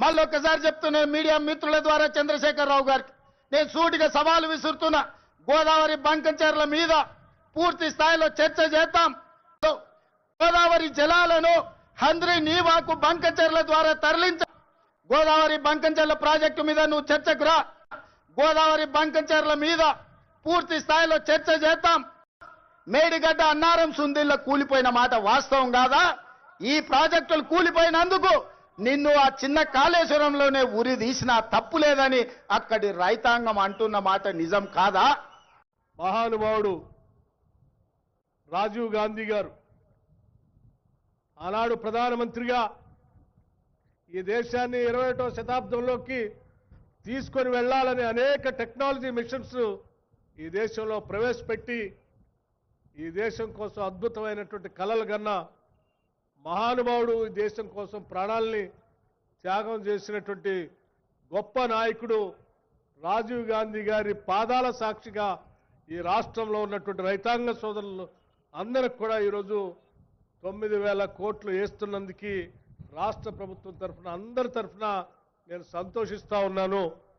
మళ్ళీ ఒక్కసారి చెప్తున్నా మీడియా మిత్రుల ద్వారా చంద్రశేఖరరావు గారికి. నేను సూటిగా సవాలు విసురుతున్నా. గోదావరి బంకంచెర్ల మీద పూర్తి స్థాయిలో చర్చ చేద్దాం. గోదావరి జలాలను హంద్రి నీవాకు బంకంచెర్ల ద్వారా తరలించ గోదావరి బంకంచెర్ల ప్రాజెక్టు మీద నువ్వు చర్చకు రా. గోదావరి బంకంచెర్ల మీద పూర్తి స్థాయిలో చర్చ చేద్దాం. మేడిగడ్డ అన్నారం సుందిల్లో కూలిపోయిన మాట వాస్తవం కాదా? ఈ ప్రాజెక్టులు కూలిపోయినందుకు నిన్ను ఆ చిన్న కాళేశ్వరంలోనే ఉరి తీసిన తప్పు లేదని అక్కడి రైతాంగం అంటున్న మాట నిజం కాదా? మహానుభావుడు రాజీవ్ గాంధీ గారు ఆనాడు ప్రధానమంత్రిగా ఈ దేశాన్ని ఇరవై ఒకటో శతాబ్దంలోకి తీసుకొని వెళ్ళాలని అనేక టెక్నాలజీ మిషన్స్ ఈ దేశంలో ప్రవేశపెట్టి ఈ దేశం కోసం అద్భుతమైనటువంటి కలలు కన్నా మహానుభావుడు ఈ దేశం కోసం ప్రాణాల్ని త్యాగం చేసినటువంటి గొప్ప నాయకుడు రాజీవ్ గాంధీ గారి పాదాల సాక్షిగా ఈ రాష్ట్రంలో ఉన్నటువంటి రైతాంగ సోదరులు అందరికి కూడా ఈరోజు తొమ్మిది వేల కోట్లు వేస్తున్నందుకు రాష్ట్ర ప్రభుత్వం తరఫున అందరి తరఫున నేను సంతోషిస్తూ ఉన్నాను.